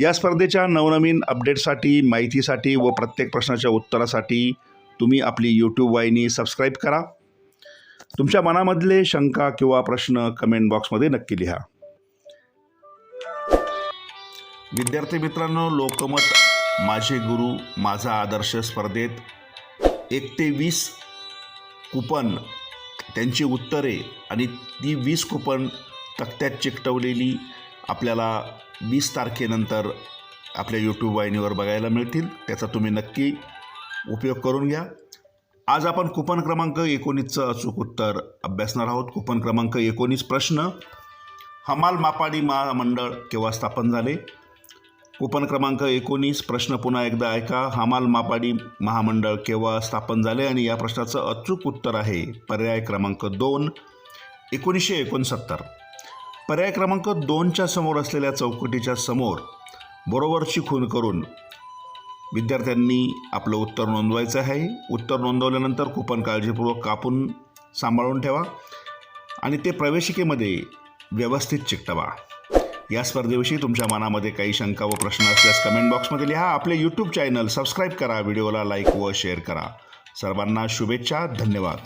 या स्पर्धेच्या नवनवीन अपडेटसाठी माहितीसाठी व प्रत्येक प्रश्नाच्या उत्तरासाठी तुम्ही आपली यूट्यूब वाहिनी सबस्क्राईब करा. तुमच्या मनामधले शंका किंवा प्रश्न कमेंट बॉक्समध्ये नक्की लिहा. विद्यार्थी मित्रांनो लोकमत माझे गुरु माझा आदर्श स्पर्धेत एक ते वीस कुपन त्यांची उत्तरे आणि ती वीस कुपन तक्त्यात चिकटवलेली आपल्याला वीस तारखेनंतर आपल्या यूट्यूब वाहिनीवर बघायला मिळतील. त्याचा तुम्ही नक्की उपयोग करून घ्या. आज आपण कुपन क्रमांक एकोणीसचं अचूक उत्तर अभ्यासणार आहोत. कुपन क्रमांक एकोणीस प्रश्न. हमाल मापाडी महामंडळ केव्हा स्थापन झाले? कुपन क्रमांक एकोणीस प्रश्न पुन्हा एकदा ऐका. हमाल मापाडी महामंडळ केव्हा स्थापन झाले? आणि या प्रश्नाचं अचूक उत्तर आहे. पर्याय क्रमांक दोन एकोणीसशे एकोणसत्तर. पर्याय क्रमांक दोनच्या समोर असलेल्या चौकटीच्या समोर बरोबरची खून करून विद्यार्थ्यांनी आपलं उत्तर नोंदवायचं आहे. उत्तर नोंदवल्यानंतर कुपन काळजीपूर्वक कापून सांभाळून ठेवा आणि ते प्रवेशिकेमध्ये व्यवस्थित चिकटवा. या स्पर्धेविषयी तुमच्या मनामध्ये काही शंका व प्रश्न असल्यास कमेंट बॉक्समध्ये लिहा. आपले यूट्यूब चॅनल सबस्क्राईब करा. व्हिडिओला लाईक व शेअर करा. सर्वांना शुभेच्छा. धन्यवाद.